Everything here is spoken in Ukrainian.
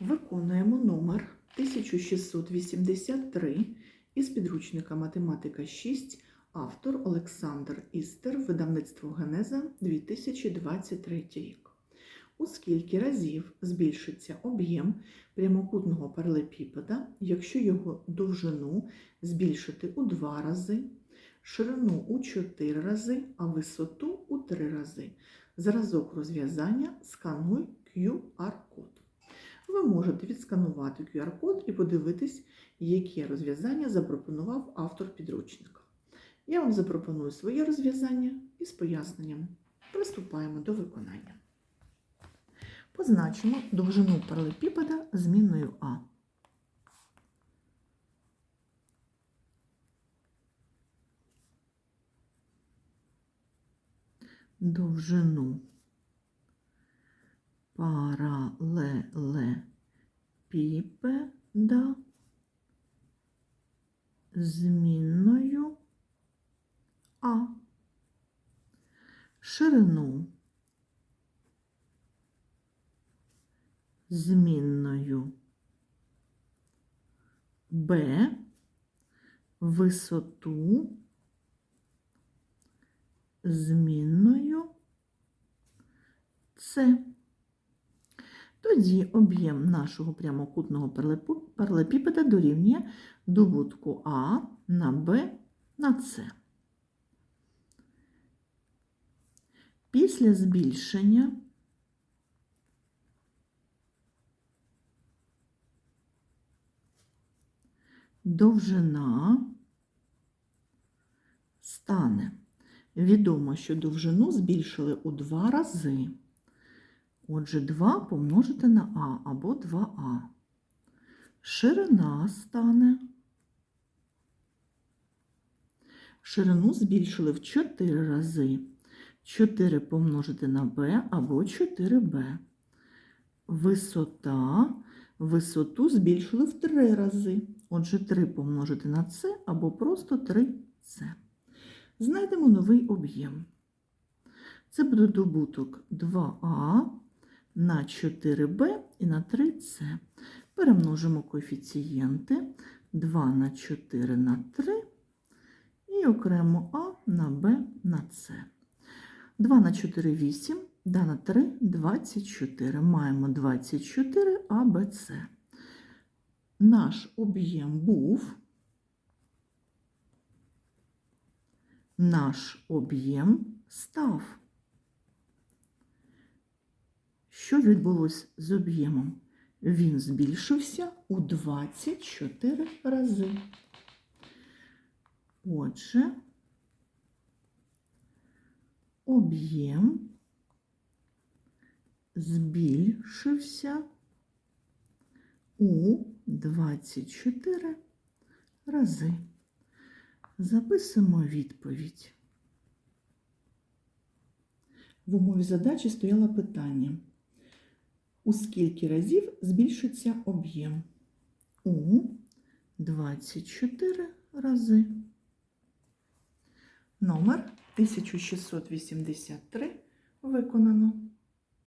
Виконуємо номер 1683 із підручника Математика 6, автор Олександр Істер, видавництво Генеза 2023 рік. У скільки разів збільшиться об'єм прямокутного паралепіпеда, якщо його довжину збільшити у 2 рази, ширину у 4 рази, а висоту у 3 рази. Зразок розв'язання скануй QR-код. Ви можете відсканувати QR-код і подивитись, яке розв'язання запропонував автор підручника. Я вам запропоную своє розв'язання із поясненням. Приступаємо до виконання. Позначимо довжину паралепіпеда змінною А. Довжину паралелепіпеда змінною. А. Ширину. Змінною. Б, висоту. Змінною. С. Тоді об'єм нашого прямокутного паралепіпеда дорівнює добутку А на Б на С. Після збільшення довжина стане. Відомо, що довжину збільшили у два рази. Отже, 2 помножити на А або 2А. Ширина стане. Ширину збільшили в 4 рази. 4 помножити на b або 4b. Висота. Висоту збільшили в 3 рази. Отже, 3 помножити на c або просто 3c. Знайдемо новий об'єм. Це буде добуток 2а на 4b і на 3c. Перемножимо коефіцієнти 2 на 4 на 3 і окремо а на b на c. 2 на 4 – 8, 2 на 3 – 24. Маємо 24 а, Б, С. Наш об'єм був, наш об'єм став. Що відбулося з об'ємом? Він збільшився у 24 рази. Отже, об'єм збільшився у 24 рази. Записуємо відповідь. В умові задачі стояло питання. У скільки разів збільшиться об'єм? У 24 рази. Номер 1683 виконано.